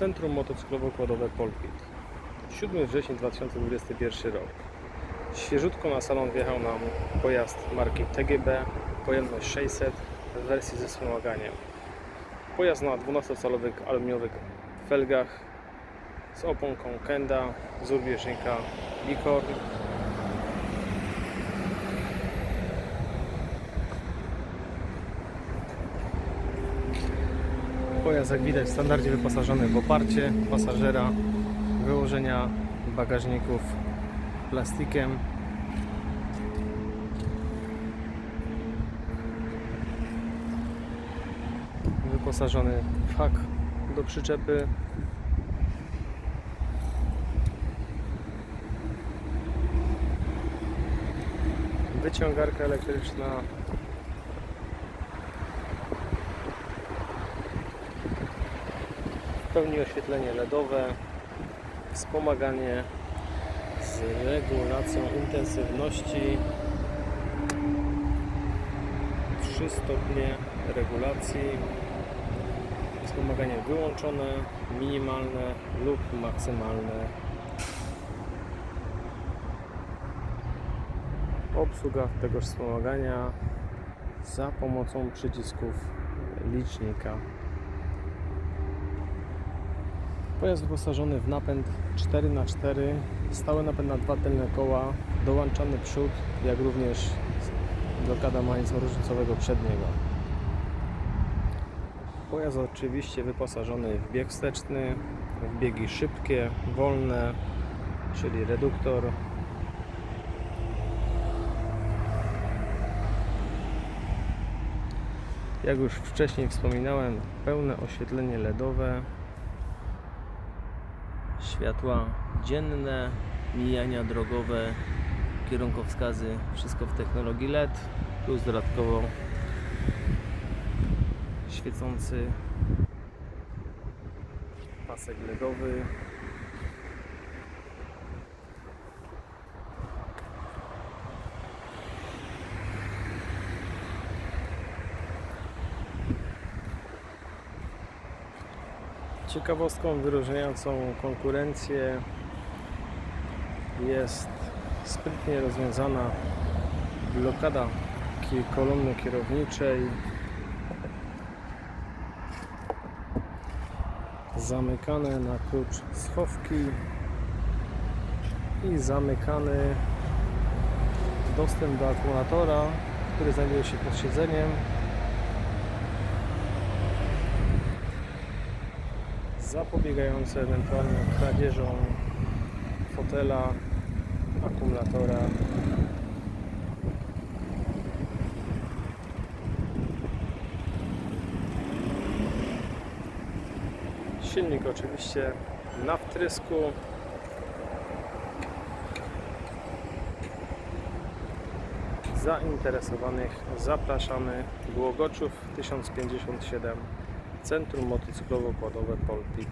Centrum Motocyklowo-Kładowe Polpit. 7 września 2021 rok. Świeżutko na salon wjechał nam pojazd marki TGB, pojemność 600 w wersji ze wspomaganiem. Pojazd na 12-calowych aluminiowych felgach z oponką Kenda z urwieżnika Bicorn. Pojazd jak widać w standardzie wyposażony w oparcie pasażera, wyłożenia bagażników plastikiem. Wyposażony w hak do przyczepy. Wyciągarka elektryczna w pełni oświetlenie LEDowe, wspomaganie z regulacją intensywności, 3 stopnie regulacji, wspomaganie wyłączone, minimalne lub maksymalne. Obsługa tegoż wspomagania za pomocą przycisków licznika. Pojazd wyposażony w napęd 4x4, stały napęd na dwa tylne koła, dołączany przód, jak również blokada mechanizmu różnicowego przedniego. Pojazd oczywiście wyposażony w bieg wsteczny, w biegi szybkie, wolne, czyli reduktor. Jak już wcześniej wspominałem, pełne oświetlenie LEDowe, światła dzienne, mijania drogowe, kierunkowskazy, wszystko w technologii LED, plus dodatkowo świecący pasek LEDowy. Ciekawostką wyróżniającą konkurencję jest sprytnie rozwiązana blokada kolumny kierowniczej. Zamykane na klucz schowki i zamykany dostęp do akumulatora, który znajduje się pod siedzeniem. Zapobiegające ewentualnym kradzieżom fotela, akumulatora. Silnik oczywiście na wtrysku. Zainteresowanych zapraszamy Głogoczów 1057 Centrum Motocyklowo-Kładowe Polpit.